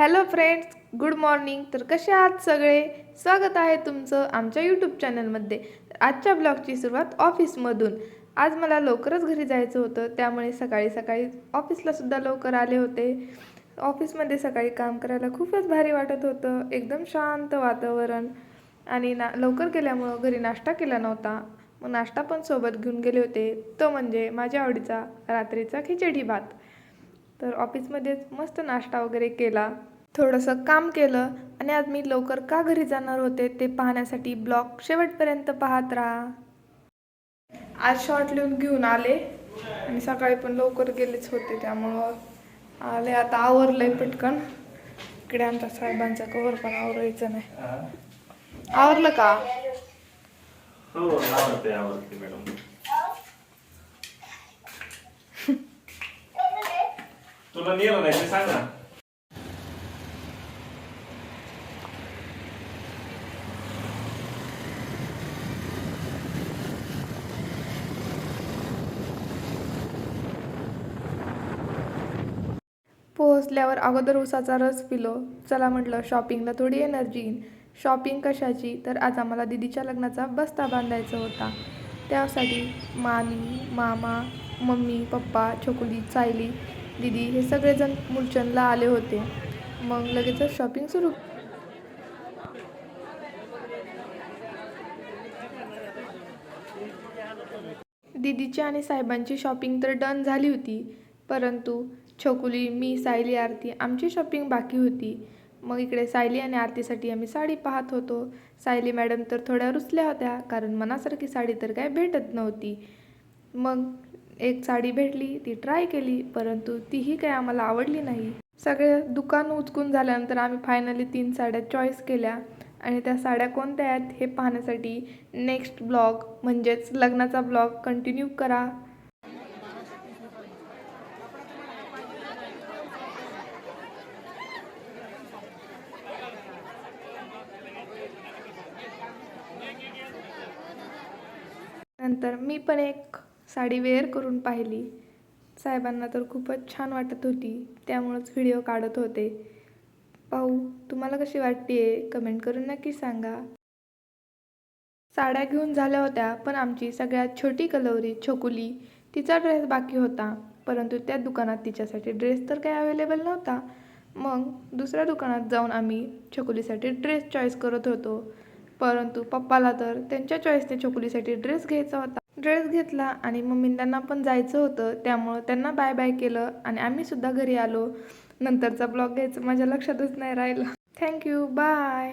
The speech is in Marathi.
हॅलो फ्रेंड्स गुड मॉर्निंग तर कसे आहात सगळे? स्वागत आहे तुमचं आमच्या यूट्यूब चॅनलमध्ये आजच्या ब्लॉगची सुरुवात ऑफिसमधून आज मला लवकरच घरी जायचं होतं त्यामुळे सकाळी सकाळी ऑफिसला सुद्धा लवकर आले होते. ऑफिसमध्ये सकाळी काम करायला खूपच भारी वाटत होतं एकदम शांत वातावरण. आणि ना लवकर गेल्यामुळं घरी नाश्ता केला नव्हता. मग नाश्ता पण सोबत घेऊन गेले होते. तो म्हणजे माझ्या आवडीचा रात्रीचा खिचडी भात. तर ऑफिसमध्येच मस्त नाश्ता वगैरे केला. थोडंसं काम केलं आणि आज मी लवकर का घरी जाणार होते ते पाहण्यासाठी ब्लॉग शेवटपर्यंत पाहत राहा. आज शॉर्ट लिहून घेऊन आले आणि सकाळी पण लवकर गेलेच होते त्यामुळं आले आता आवरलंय पटकन. इकडे आमच्या साहेबांचा कवर पण आवरायचं नाही. आवरलं का? हो आवडते आवडते मॅडम. तुला नेलं नाही ते सांग ना. पोहोचल्यावर अगोदर उसाचा रस पिलो. चला म्हटलं शॉपिंगला थोडी एनर्जी येईन शॉपिंग कशाची? तर आज आम्हाला दिदीच्या लग्नाचा बस्ता बांधायचा होता. त्यासाठी मामी मामा मम्मी पप्पा छोकुली सायली दिदी हे सगळेजण मुलचंदला आले होते. मग लगेचच शॉपिंग सुरू. दीदीची आणि साहेबांची शॉपिंग तर डन झाली होती. परंतु छकुली मी सायली आरती आमची शॉपिंग बाकी होती. मग इकडे सायली आणि आरतीसाठी आम्ही साडी पाहत होतो. सायली मॅडम तर थोड्या रुसल्या होत्या कारण मनासारखी साडी तर काय भेटत नव्हती. मग एक साडी भेटली ती ट्राय केली परंतु तीही काही आम्हाला आवडली नाही. सगळे दुकान उचकून झाल्यानंतर आम्ही फायनली तीन साड्या चॉईस केल्या. आणि त्या साड्या कोणत्या आहेत हे पाहण्यासाठी नेक्स्ट ब्लॉग म्हणजेच लग्नाचा ब्लॉग कंटिन्यू करा. नंतर मी पण एक साडी वेअर करून पाहिली. साहेबांना तर खूपच छान वाटत होती. त्यामुळंच व्हिडिओ काढत होते. पाहू तुम्हाला कशी वाटते कमेंट करून नक्की सांगा. साड्या घेऊन झाल्या होत्या पण आमची सगळ्यात छोटी कलवरी छोकुली तिचा ड्रेस बाकी होता. परंतु त्या दुकानात तिच्यासाठी ड्रेस तर काही अवेलेबल नव्हता. मग दुसऱ्या दुकानात जाऊन आम्ही छोकुलीसाठी ड्रेस चॉईस करत होतो. परंतु पप्पाला तर त्यांच्या चॉईसने छोकुलीसाठी ड्रेस घ्यायचा होता. ड्रेस घेतला आणि मम्मी त्यांना पण जायचं होतं त्यामुळं त्यांना बाय बाय केलं आणि आम्ही सुद्धा घरी आलो. नंतरचा ब्लॉग घ्यायचं माझ्या लक्षातच नाही राहिला. Thank you bye